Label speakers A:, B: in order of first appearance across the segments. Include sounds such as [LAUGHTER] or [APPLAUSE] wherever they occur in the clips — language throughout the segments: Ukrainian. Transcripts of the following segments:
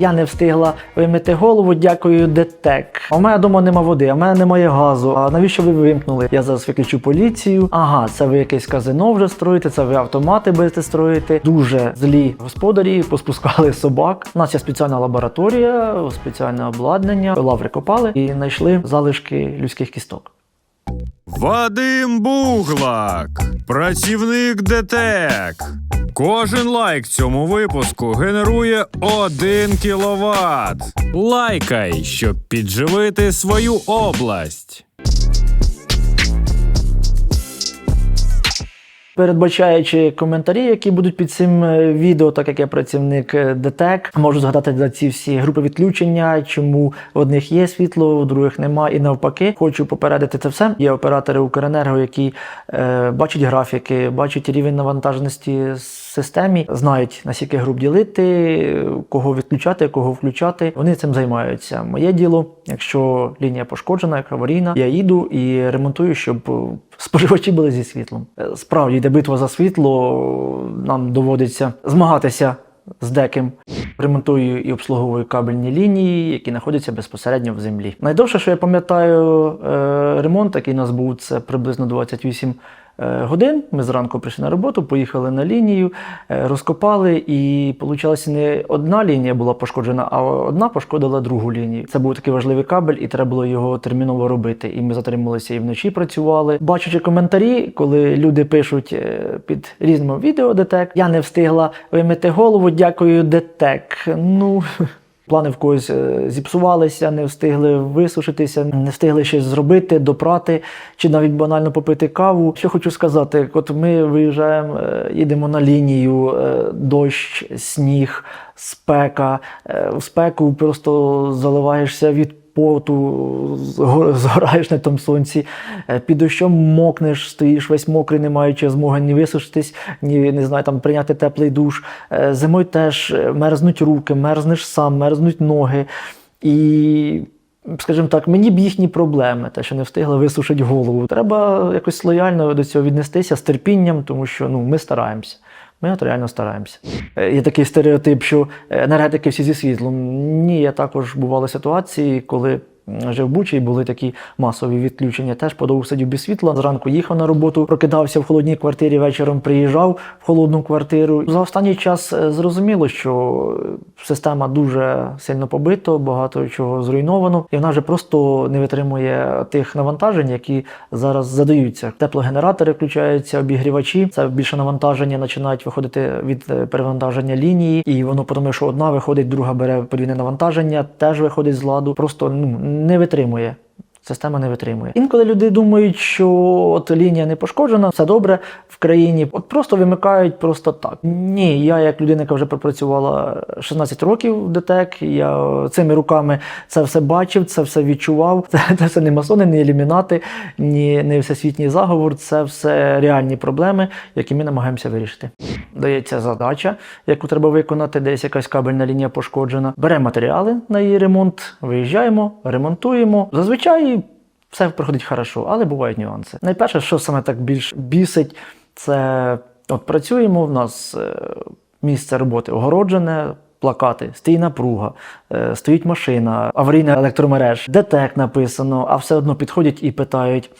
A: Я не встигла вимити голову, дякую, ДТЕК. А в мене вдома нема води, а в мене немає газу. А навіщо ви вимкнули? Я зараз виключу поліцію. Ага, це ви якесь казино вже строїте, це ви автомати будете строїти. Дуже злі господарі поспускали собак. У нас є спеціальна лабораторія, спеціальне обладнання. Лаври копали і знайшли залишки людських кісток.
B: Вадим Буглак, працівник ДТЕК. Кожен лайк цьому випуску генерує 1 кіловат. Лайкай, щоб підживити свою область.
A: Передбачаючи коментарі, які будуть під цим е, відео, так як я працівник е, ДТЕК, можу згадати за ці всі групи відключення, чому в одних є світло, у других нема, і навпаки, хочу попередити це все. Є оператори Укренерго, які е, бачать графіки, бачать рівень навантаженості системі, знають наскільки груп ділити, кого відключати, кого включати. Вони цим займаються. Моє діло, якщо лінія пошкоджена, як аварійна, я їду і ремонтую, щоб е, споживачі були зі світлом. Е, Справді йде битва за світло. Нам доводиться змагатися з деким. Ремонтую і обслуговую кабельні лінії, які знаходяться безпосередньо в землі. Найдовше, що я пам'ятаю, е, ремонт, який у нас був, це приблизно 28 е, годин. Ми зранку прийшли на роботу, поїхали на лінію, е, розкопали, і вийшло не одна лінія була пошкоджена, а одна пошкодила другу лінію. Це був такий важливий кабель, і треба було його терміново робити. І ми затрималися і вночі працювали. Бачачи коментарі, коли люди пишуть е, під різними відео ДТЕК, я не встигла вимити голову, дякую ДТЕК. Ну. [LAUGHS] Плани в когось е, зіпсувалися, не встигли висушитися, не встигли щось зробити, допрати чи навіть банально попити каву. Що хочу сказати, от ми виїжджаємо, е, їдемо на лінію, е, дощ, сніг, спека. В спеку просто заливаєшся від поту, згораєш на тому сонці, е, під дощом мокнеш, стоїш весь мокрий, не маючи змоги ні висушитись, ні не знаю, там прийняти теплий душ. Е, Зимою теж е, мерзнуть руки, мерзнеш сам, мерзнуть ноги. І, скажімо так, мені б їхні проблеми, те, що не встигли висушити голову. Треба якось лояльно до цього віднестися з терпінням, тому що ну, ми стараємося. Ми от реально стараємося. Е, Є такий стереотип, що енергетики всі зі світлом. Ні, я також бували ситуації, коли жив в Бучі були такі масові відключення. Теж подовго сидів без світла. Зранку їхав на роботу, прокидався в холодній квартирі, вечором приїжджав в холодну квартиру. За останній час е, зрозуміло, що система дуже сильно побита, багато чого зруйновано, і вона вже просто не витримує тих навантажень, які зараз задаються. Теплогенератори включаються, обігрівачі. Це більше навантаження починають виходити від е, перевантаження лінії, і воно тому, що одна виходить, друга бере подвійне навантаження, теж виходить з ладу. Просто ну не витримує. Система не витримує. Інколи люди думають, що от лінія не пошкоджена, все добре в країні. От просто вимикають просто так. Ні, я як людина, яка вже пропрацювала 16 років в ДТЕК, я цими руками це все бачив, це все відчував. [LAUGHS] Це, це все не масони, не елімінати, ні не всесвітній заговор. Це все реальні проблеми, які ми намагаємося вирішити. Дається задача, яку треба виконати, десь якась кабельна лінія пошкоджена. Беремо матеріали на її ремонт, виїжджаємо, ремонтуємо. Зазвичай все проходить хорошо, але бувають нюанси. Найперше, що саме так більш бісить, це от працюємо. В нас е, місце роботи огороджене. Плакати, стій напруга, е, стоїть машина, аварійна електромереж, детект написано, а все одно підходять і питають: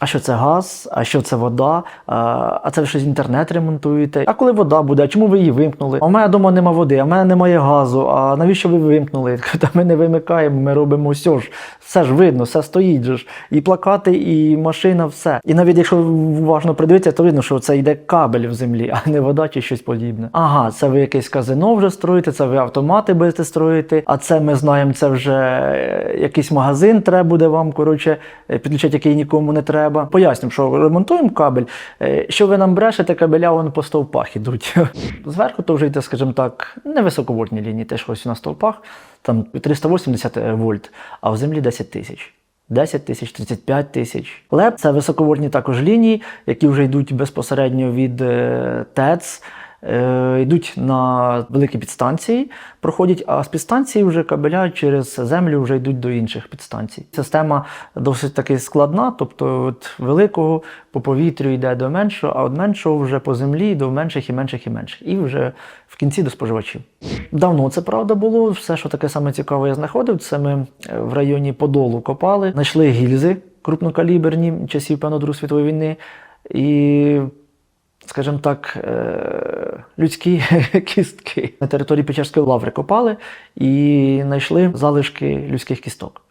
A: а що це газ, а що це вода, а, це ви щось інтернет ремонтуєте. А коли вода буде, а чому ви її вимкнули? А в мене вдома нема води, а в мене немає газу. А навіщо ви вимкнули? Та ми не вимикаємо, ми робимо все ж. Все ж видно, все стоїть же ж. І плакати, і машина, все. І навіть якщо уважно придивитися, то видно, що це йде кабель в землі, а не вода чи щось подібне. Ага, це ви якесь казино вже строїте, це ви автомати будете строїти, а це ми знаємо, це вже е, якийсь магазин треба буде вам, коротше, е, підключати, який нікому не треба. Пояснюємо, що ремонтуємо кабель. е, Що ви нам брешете, кабеля вон по стовпах ідуть. [LAUGHS] Зверху то вже йде, скажімо так, невисоковольтні лінії, теж ось на стовпах, там 380 вольт, а в землі 10 тисяч. 10 тисяч, 35 тисяч. ЛЕП це високовольтні також лінії, які вже йдуть безпосередньо від е, ТЕЦ. Е, йдуть на великі підстанції, проходять, а з підстанції вже кабеля через землю вже йдуть до інших підстанцій. Система досить таки складна, тобто от великого по повітрю йде до меншого, а від меншого вже по землі до менших і менших і менших. І вже в кінці до споживачів. Давно це правда було. Все, що таке саме цікаве, я знаходив. Це ми е, в районі Подолу копали, знайшли гільзи крупнокаліберні часів певно Другої світової війни. І скажімо так, е, людські [LAUGHS] кістки. На території Печерської лаври копали і знайшли залишки людських кісток.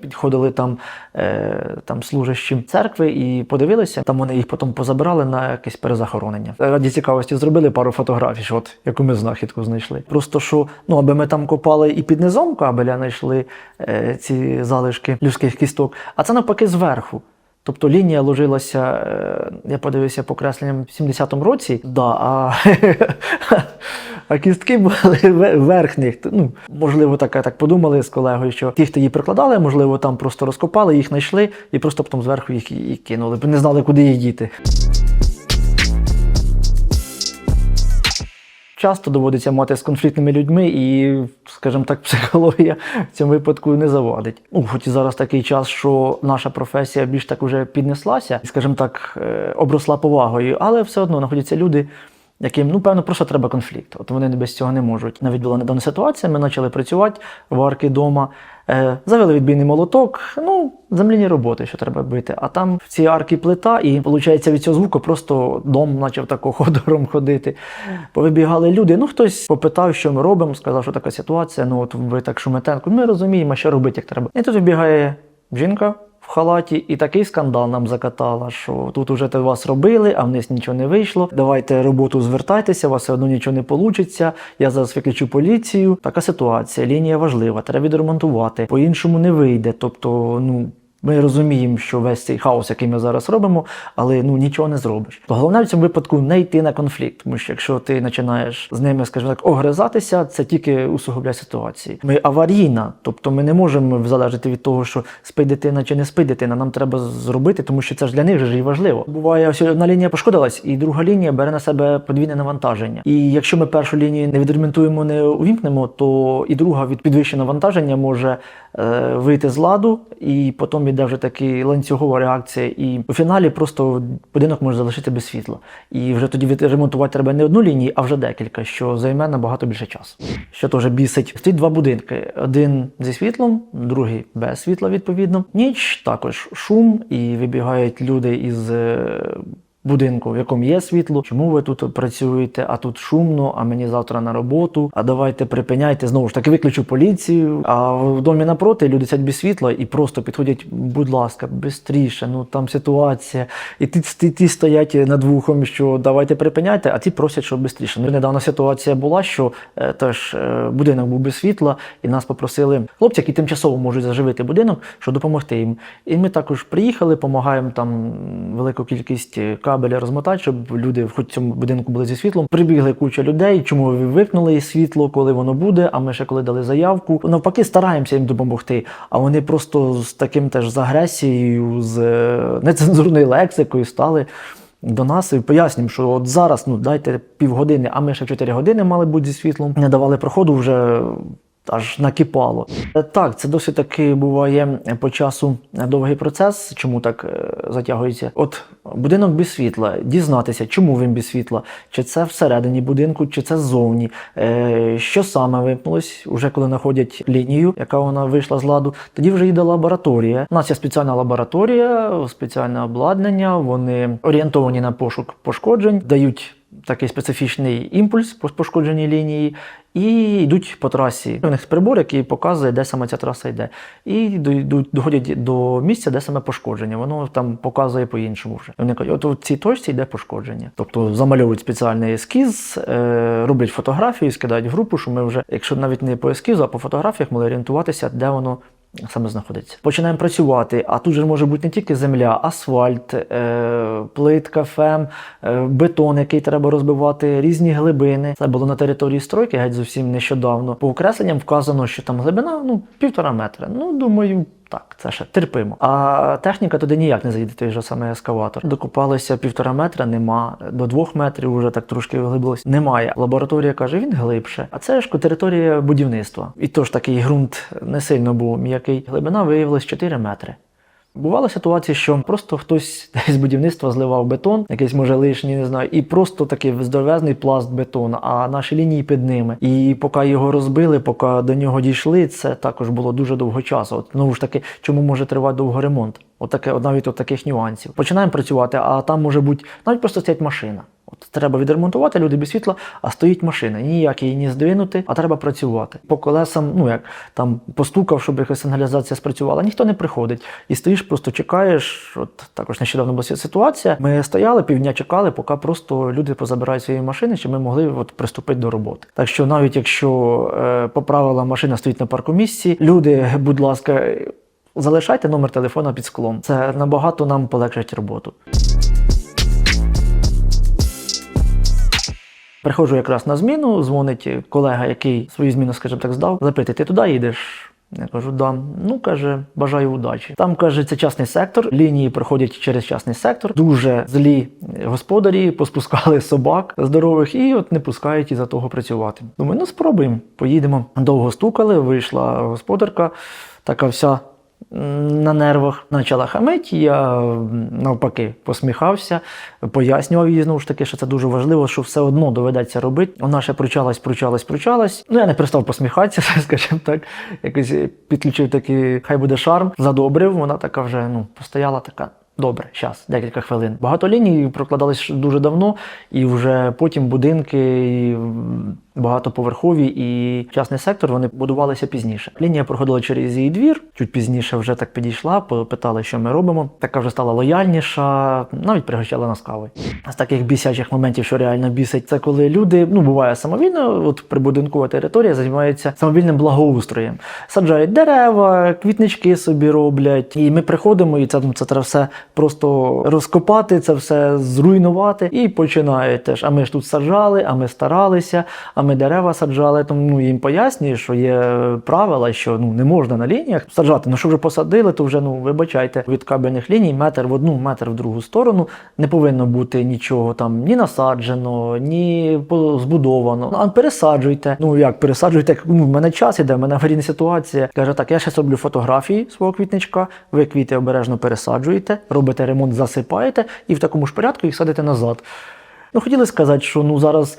A: Підходили там, е, там служащі церкви і подивилися. Там вони їх потім позабирали на якесь перезахоронення. Раді цікавості зробили пару фотографій, от яку ми знахідку знайшли. Просто що, ну аби ми там копали і під низом кабеля знайшли е, ці залишки людських кісток, а це навпаки зверху. Тобто лінія ложилася, е, я подивився по кресленням в 70-му році, да, а, [LAUGHS] а кістки були верхніх. Ну, можливо, так, так подумали з колегою, що ті, хто її прикладали, можливо, там просто розкопали, їх знайшли і просто потім зверху їх і, кинули, бо не знали, куди їх діти. Часто доводиться мати з конфліктними людьми, і, скажімо так, [LAUGHS] психологія в цьому випадку не завадить. Ну, хоч і зараз такий час, що наша професія більш так уже піднеслася, і, скажімо так, е, обросла повагою, але все одно знаходяться люди, яким, ну, певно, просто треба конфлікт. От вони без цього не можуть. Навіть була недавно ситуація, ми почали працювати в арки дома, е, завели відбійний молоток, ну, земляні роботи, що треба бити. А там в цій арки плита, і виходить від цього звуку просто дом почав тако ходором ходити. Повибігали люди. Ну, хтось попитав, що ми робимо, сказав, що така ситуація. Ну, от ви так шумите. Ми розуміємо, що робити, як треба. І тут вибігає жінка. Халаті і такий скандал нам закатала, що тут уже те вас робили, а вниз нічого не вийшло. Давайте роботу звертайтеся, у вас все одно нічого не вийде. Я зараз викличу поліцію. Така ситуація, лінія важлива, треба відремонтувати. По-іншому не вийде. Тобто, ну. Ми розуміємо, що весь цей хаос, який ми зараз робимо, але ну нічого не зробиш. То головне в цьому випадку не йти на конфлікт, тому що якщо ти починаєш з ними, скажімо так, огризатися, це тільки усугубляє ситуації. Ми аварійна, тобто ми не можемо залежати від того, що спить дитина чи не спить дитина. Нам треба зробити, тому що це ж для них же і важливо. Буває, ось одна лінія пошкодилась, і друга лінія бере на себе подвійне навантаження. І якщо ми першу лінію не відремонтуємо, не увімкнемо, то і друга від підвищеного навантаження може е, вийти з ладу, і потім іде вже таки ланцюгова реакція. І у фіналі просто будинок може залишити без світла. І вже тоді відремонтувати треба не одну лінію, а вже декілька, що займе набагато більше часу. Що теж бісить. Стоїть два будинки: один зі світлом, другий без світла, відповідно. Ніч також шум, і вибігають люди із. Будинку, в якому є світло, чому ви тут працюєте, а тут шумно, а мені завтра на роботу. А давайте припиняйте знову ж таки, виключу поліцію. А в домі напроти люди сидять без світла і просто підходять, будь ласка, швидше, ну там ситуація. І ті, ті, ті стоять над вухом, що давайте припиняйте, а ті просять, щоб швидше. Ну, недавно ситуація була, що е, теж е, будинок був без світла, і нас попросили хлопці, які тимчасово можуть заживити будинок, щоб допомогти їм. І ми також приїхали, допомагаємо там велику кількість е, кабеля розмотати, щоб люди в цьому будинку були зі світлом. Прибігли куча людей. Чому ви вимкнули світло, коли воно буде? А ми ще коли дали заявку. Навпаки, стараємося їм допомогти. А вони просто з таким теж з агресією, з е, нецензурною лексикою стали. До нас і пояснюємо, що от зараз ну дайте півгодини, а ми ще 4 години мали бути зі світлом. Не давали проходу вже аж накипало. Е, Так, це досить таки буває по часу довгий процес. Чому так е, затягується? От будинок без світла, дізнатися, чому він без світла, чи це всередині будинку, чи це ззовні. Е, Що саме вимкнулось, уже коли знаходять лінію, яка вона вийшла з ладу, тоді вже йде лабораторія. У нас є спеціальна лабораторія, спеціальне обладнання. Вони орієнтовані на пошук пошкоджень, дають такий специфічний імпульс по пошкодженій лінії і йдуть по трасі. У них прибор, який показує, де саме ця траса йде. І йдуть, доходять до місця, де саме пошкодження. Воно там показує по-іншому вже. Вони кажуть, от у цій точці йде пошкодження. Тобто замальовують спеціальний ескіз, е, роблять фотографію, скидають групу, що ми вже, якщо навіть не по ескізу, а по фотографіях, могли орієнтуватися, де воно саме знаходиться. Починаємо працювати, а тут же може бути не тільки земля, асфальт, е, плитка, фем, е, бетон, який треба розбивати, різні глибини. Це було на території стройки геть зовсім нещодавно. По окресленням вказано, що там глибина ну, півтора метра. Ну, думаю, так, це ще терпимо. А техніка туди ніяк не заїде, той же саме ескаватор. Докупалися півтора метра, нема. До двох метрів вже так трошки вглибилось. Немає. Лабораторія каже, він глибше. А це ж територія будівництва. І тож такий ґрунт не сильно був м'який. Глибина виявилась 4 метри. Бували ситуації, що просто хтось [LAUGHS] з будівництва зливав бетон, якийсь може лишній, не знаю, і просто такий здоровезний пласт бетону, а наші лінії під ними. І поки його розбили, поки до нього дійшли, це також було дуже довго часу. От знову ж таки, чому може тривати довго ремонт? Отаке, от навіть от таких нюансів. Починаємо працювати, а там може бути навіть просто стоять машина. От треба відремонтувати люди без світла, а стоїть машина. Ніяк її не здвинути, а треба працювати. По колесам, ну як там постукав, щоб якась сигналізація спрацювала, ніхто не приходить. І стоїш, просто чекаєш. От також нещодавно була ситуація. Ми стояли півдня, чекали, поки просто люди позабирають свої машини, щоб ми могли от приступити до роботи. Так що навіть якщо е, по правилам машина стоїть на паркомісці, люди, будь ласка. Залишайте номер телефона під склом. Це набагато нам полегшить роботу. Приходжу якраз на зміну, дзвонить колега, який свою зміну, скажімо так, здав. Запитує, ти туди їдеш? Я кажу, да. Ну, каже, бажаю удачі. Там каже, це частний сектор. Лінії проходять через частний сектор. Дуже злі господарі поспускали собак здорових і от не пускають із-за того працювати. Думаю, ну спробуємо. Поїдемо. Довго стукали, вийшла господарка, така вся на нервах почала хамить. Я навпаки посміхався, пояснював їй знову ж таки, що це дуже важливо, що все одно доведеться робити. Вона ще пручалась, пручалась, пручалась. Ну я не перестав посміхатися, [LAUGHS] скажімо так. Якось підключив такий, хай буде шарм, задобрив. Вона така вже ну постояла така. Добре, зараз, декілька хвилин. Багато ліній прокладались дуже давно, і вже потім будинки і багатоповерхові і частний сектор вони будувалися пізніше. Лінія проходила через її двір, чуть пізніше вже так підійшла, попитали, що ми робимо. Така вже стала лояльніша, навіть пригощала нас кавою. З таких бісячих моментів, що реально бісить, це коли люди, ну буває самовільно, от прибудинкова територія займається самовільним благоустроєм. Саджають дерева, квітнички собі роблять. І ми приходимо, і це, це треба все просто розкопати, це все зруйнувати. І починають теж. А ми ж тут саджали, а ми старалися, а ми дерева саджали. Тому ну, їм пояснюю, що є правила, що ну не можна на лініях саджати. Ну що вже посадили, то вже ну вибачайте від кабельних ліній метр в одну, метр в другу сторону. Не повинно бути нічого там ні насаджено, ні збудовано. Ну, а пересаджуйте. Ну як пересаджуйте? Ну, в мене час іде, в мене аварійна ситуація. Каже, так, я ще роблю фотографії свого квітничка. Ви квіти обережно пересаджуєте, робите ремонт, засипаєте і в такому ж порядку їх садите назад. Ну, хотіли сказати, що ну зараз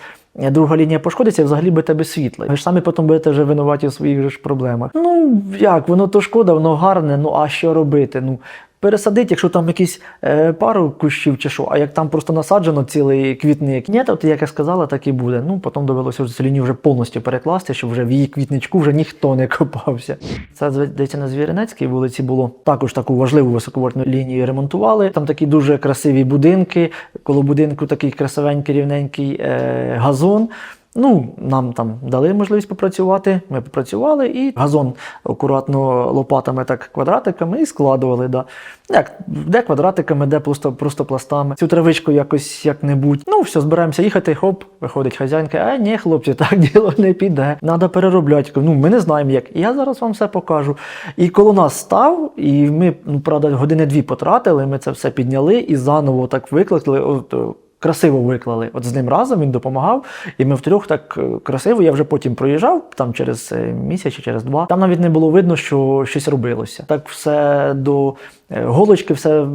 A: друга лінія пошкодиться, і взагалі будете без світла. Ви ж самі потім будете вже винуваті в своїх же ж проблемах. Ну як, воно то шкода, воно гарне, ну а що робити? Ну. Пересадить, якщо там якісь е, пару кущів чи що, а як там просто насаджено цілий квітник. Ні, то як я сказала, так і буде. Ну потім довелося вже лінію вже повністю перекласти, щоб вже в її квітничку вже ніхто не копався. Це здається на Звіринецькій вулиці було також таку важливу високовольтну лінію ремонтували. Там такі дуже красиві будинки. Коло будинку такий красивенький рівненький е, газон. Ну, нам там дали можливість попрацювати. Ми попрацювали і газон акуратно лопатами, так квадратиками і складували. Да. Як де квадратиками, де просто, просто пластами. Цю травичку якось як-небудь. Ну, все, збираємося їхати, хоп, виходить хазяйка. А ні, хлопці, [LAUGHS] так діло не піде. Надо переробляти. Ну, ми не знаємо як. Я зараз вам все покажу. І коло нас став, і ми, ну, правда, години дві потратили. Ми це все підняли і заново так викликали. Красиво виклали. От з ним разом він допомагав, і ми втрьох так е, красиво. Я вже потім проїжджав там через е, місяць чи через два. Там навіть не було видно, що щось робилося. Так все до е, голочки, все.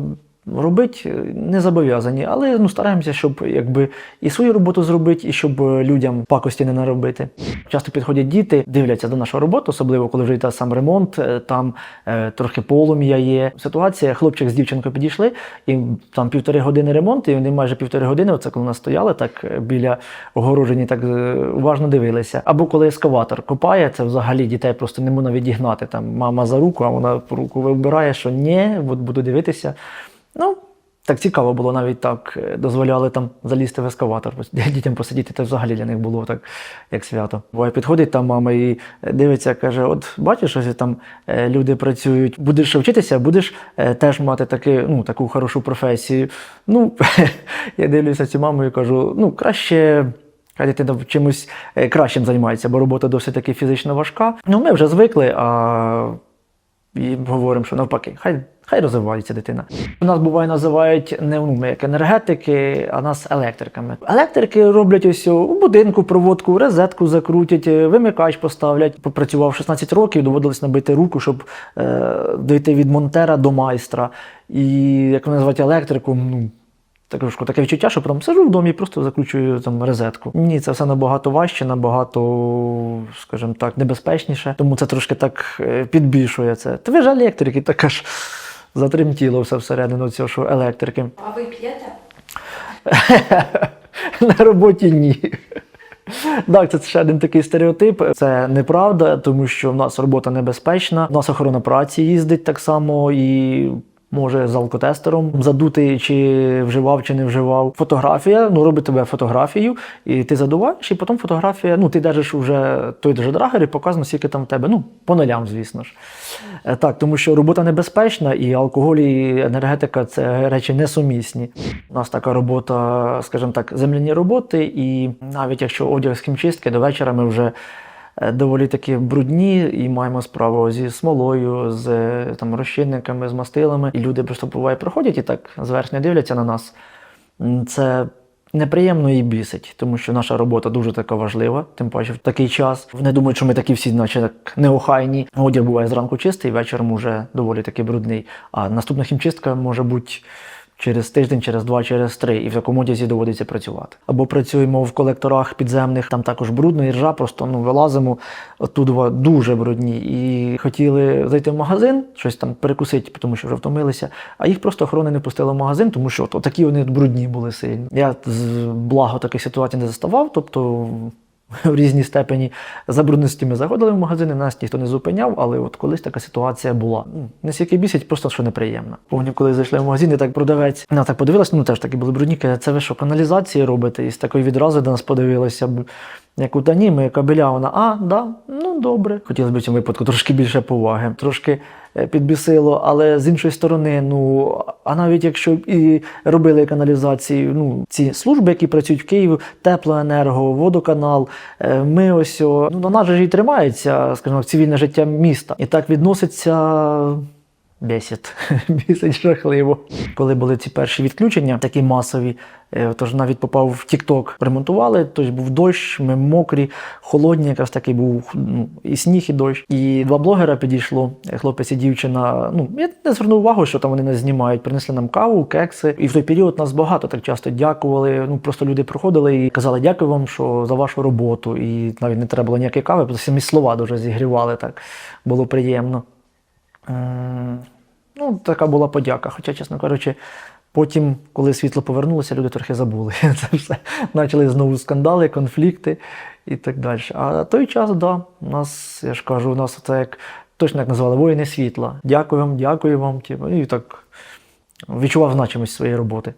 A: Робити не зобов'язані, але ну стараємося, щоб якби і свою роботу зробити, і щоб е, людям пакості не наробити. Часто підходять діти, дивляться до нашої роботи, особливо коли вже йде сам ремонт, е, там е, трохи полум'я є. Ситуація, хлопчик з дівчинкою підійшли, і там півтори години ремонт, і вони майже півтори години, оце коли нас стояли, так е, біля огорожені, так е, уважно дивилися. Або коли ескаватор копає, це взагалі дітей просто не можна відігнати. Там мама за руку, а вона руку вибирає, що ні, от буду дивитися. Ну, так цікаво було, навіть так е, дозволяли там залізти в ескаватор. [LAUGHS] Дітям посидіти, це взагалі для них було так, як свято. Буває, підходить там мама і дивиться, каже: от бачиш, ось там е, люди працюють, будеш вчитися, будеш е, теж мати таки, ну, таку хорошу професію. Ну, [LAUGHS] я дивлюся цю маму і кажу, ну, краще. Хай дитина чимось кращим займається, бо робота досить таки фізично важка. Ну, ми вже звикли, а і говоримо, що навпаки, хай. Хай розвивається дитина. У нас буває називають не ну, як енергетики, а нас електриками. Електрики роблять ось у будинку проводку, розетку закрутять, е, вимикач поставлять. Попрацював 16 років, доводилось набити руку, щоб е, дойти від монтера до майстра. І як вони називають електрику, ну також таке відчуття, що прям сижу в домі і просто закручую там розетку. Ні, це все набагато важче, набагато, скажімо так, небезпечніше. Тому це трошки так е, підбільшує це. Та ви ж електрики, так аж затремтіло все всередину цього, що електрики.
C: А ви п'єте? [LAUGHS]
A: На роботі ні. Так, це ще один такий стереотип. Це неправда, тому що в нас робота небезпечна. У нас охорона праці їздить так само і. Може з алкотестером задути, чи вживав, чи не вживав. Фотографія, ну робить тебе фотографію, і ти задуваєш, і потім фотографія. Ну, ти держиш вже той даже драгер і показано, скільки там в тебе. Ну, по нулям, звісно ж. Е, Так, тому що робота небезпечна, і алкоголь, і енергетика це речі несумісні. У нас така робота, скажімо так, земляні роботи, і навіть якщо одяг з хімчистки, до вечора ми вже доволі таки брудні і маємо справу зі смолою, з е, там, розчинниками, з мастилами. І люди просто буває проходять і так зверхня дивляться на нас. Це неприємно і бісить, тому що наша робота дуже така важлива, тим паче в такий час. Вони думають, що ми такі всі, наче так неохайні. Одяг буває зранку чистий, вечором уже доволі таки брудний. А наступна хімчистка може бути. Через тиждень, через два, через три, і в такому одязі доводиться працювати. Або працюємо в колекторах підземних, там також брудно, і ржа, просто ну вилазимо оттуда дуже брудні. І хотіли зайти в магазин, щось там перекусити, тому що вже втомилися. А їх просто охорона не пустила в магазин, тому що от, такі вони брудні були сильні. Я з благо таких ситуацій не заставав, тобто [LAUGHS] в різній степені забрудненості ми заходили в магазини, нас ніхто не зупиняв, але от колись така ситуація була. Настільки стільки бісить, просто що неприємно. Помню, коли зайшли в магазин, і так продавець на так подивилася, ну теж такі були брудні, каже, це ви що, каналізації робите? І з такої відразу до нас подивилася. Б, Яку та ні, ми кабеля, вона, а, да, ну добре. Хотілося б в цьому випадку трошки більше поваги, трошки е, підбісило, але з іншої сторони, ну а навіть якщо і робили каналізацію, ну ці служби, які працюють в Києві, теплоенерго, водоканал, е, ми ось ну на нас же ж і тримається, скажімо, цивільне життя міста. І так відноситься. Бесід, [LAUGHS] бісить жахливо. Коли були ці перші відключення, такі масові, е, тож навіть попав в TikTok, ремонтували, тож був дощ, ми мокрі, холодні, якраз такий був ну, і сніг, і дощ. І два блогера підійшло, хлопець і дівчина. Ну, я не звернув увагу, що там вони нас знімають. Принесли нам каву, кекси. І в той період нас багато так часто дякували. Ну просто люди приходили і казали, дякую вам, що за вашу роботу. І навіть не треба було ніякої кави, просто самі слова дуже зігрівали так. Було приємно. Ну, така була подяка. Хоча, чесно кажучи, потім, коли світло повернулося, люди трохи забули. [LAUGHS] Це все. Почали знову скандали, конфлікти і так далі. А той час, так, да, у нас, я ж кажу, у нас це як точно як назвали воїни світла. Дякую вам, дякую вам. Типу, і так відчував значимість своєї роботи.